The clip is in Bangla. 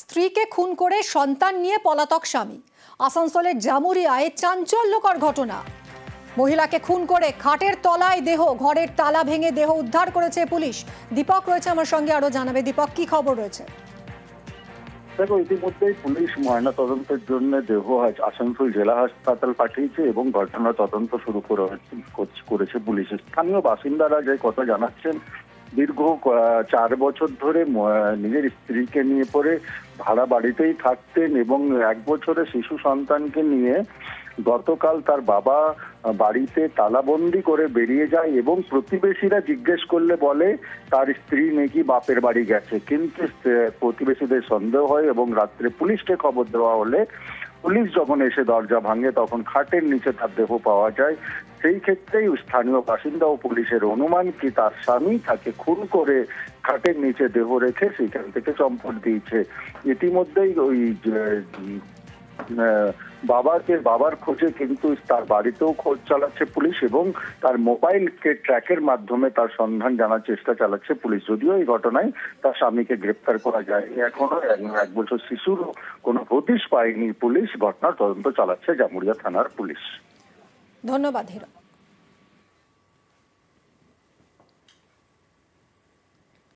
স্ত্রীকে খুন করে সন্তান নিয়ে পলাতক স্বামী। আসানসোলের জামুরিয়ায় চাঞ্চল্যকর ঘটনা। মহিলাকে খুন করে খাটের তলায় দেহ, ঘরের তালা ভেঙে দেহ উদ্ধার করেছে পুলিশ। দীপক রয়েছে আমার সঙ্গে আরও জানাবে। দীপক, কি খবর রয়েছে? দেখো, ইতিমধ্যেই পুলিশ ময়না তদন্তের জন্য দেহ আসানসোল জেলা হাসপাতাল পাঠিয়েছে এবং ঘটনা তদন্ত শুরু করেছে পুলিশ। স্থানীয় বাসিন্দারা যে কথা জানাচ্ছেন দীর্ঘ চার বছর ধরে নিজের স্ত্রীকে নিয়ে পরে ভাড়া বাড়িতেই থাকতেন এবং এক বছরে শিশু সন্তানকে নিয়ে গতকাল তার বাবা বাড়িতে তালাবন্দি করে বেরিয়ে যায় এবং প্রতিবেশীরা জিজ্ঞেস করলে বলে, তার স্ত্রী নাকি বাপের বাড়ি গেছে। কিন্তু প্রতিবেশীদের সন্দেহ হয় এবং রাত্রে পুলিশকে খবর দেওয়া হলে পুলিশ যখন এসে দরজা ভাঙে, তখন খাটের নিচে তার দেহ পাওয়া যায়। সেই ক্ষেত্রেই স্থানীয় বাসিন্দা ও পুলিশের অনুমান কি তার স্বামী তাকে খুন করে খাটের নিচে দেহ রেখে সেখান থেকে চম্পট দিয়েছে। ইতিমধ্যেই ওই বাবাকে, বাবার খোঁজে কিন্তু তার বাড়িতেও খোঁজ চালাচ্ছে পুলিশ এবং তার মোবাইলকে ট্র্যাকের মাধ্যমে তার সন্ধান জানার চেষ্টা চালাচ্ছে পুলিশ। যদিও এই ঘটনায় তার স্বামীকে গ্রেপ্তার করা যায়, এখনও এক- বছর শিশুর কোনো হদিশ পায়নি পুলিশ। ঘটনার তদন্ত চালাচ্ছে জামুরিয়া থানার পুলিশ। ধন্যবাদ হিরো